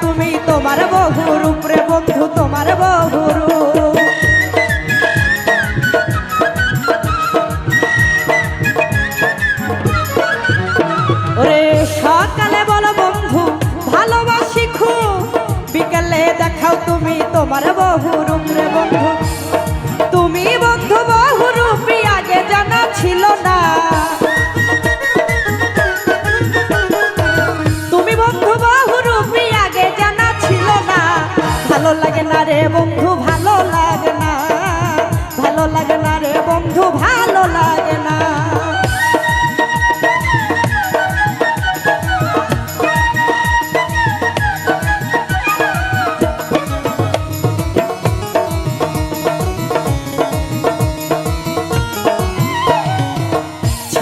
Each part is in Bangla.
তুমি তোমার বহুর উপরে বন্ধু, তোমার বহুর। ওরে সকালে বলো বন্ধু, ভালোবাসি খুব। বিকালে দেখাও তুমি তোমার বহুর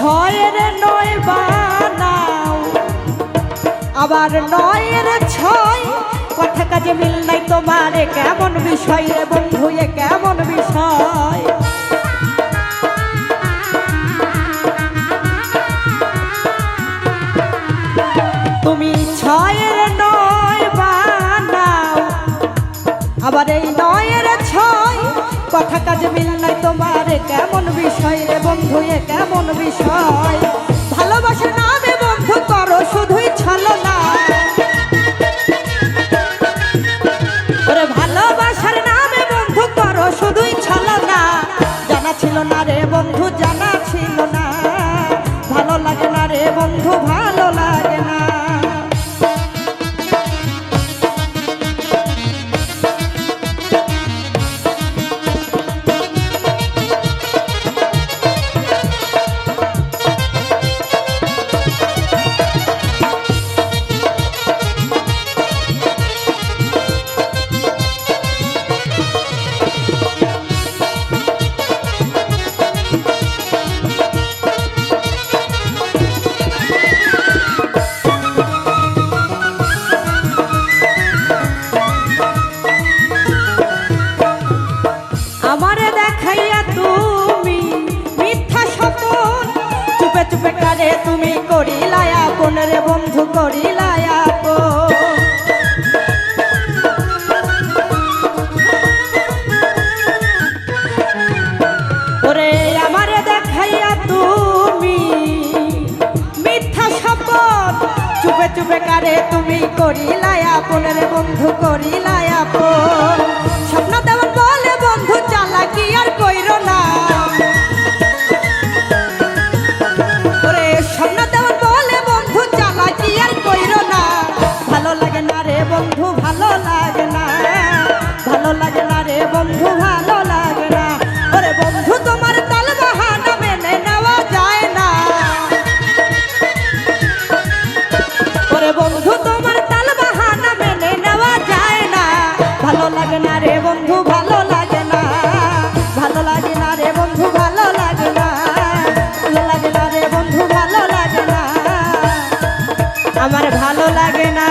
ছয়ের নয় বানাও। আবার নয়ের ছয়, কথা কাজে মিল নাই তোমার কেমন বিষয় রে বন্ধু, এ কেমন বিষয়? তুমি ছয়ের নয় বানাও। আবার এই নয়ের ছয়, কথা কাজে মিল নাই তোমার কেমন বিষয় রে বন্ধু, এ কেমন বিষয়? ভালোবাসার নামে বন্ধু করো, শুধুই ছলো না। ভালোবাসার নামে বন্ধু করো, শুধুই ছলো না। জানা ছিল না রে বন্ধু, জানা ছিল না। ভালো লাগে না রে বন্ধু, ভালো লাগে কারে তুমি করিলায়া আপন রে বন্ধু করিলায়া আপন। ওরে আমারে দেখাইয়া তুমি মিথ্যা চুপে চুপে কারে তুমি করিলায়া আপন রে বন্ধু করিলায়া আপন। না বন্ধু, ভালো লাগে না। ভালো লাগে না রে বন্ধু, ভালো লাগে না। ভালো না রে বন্ধু আমার ভালো লাগে না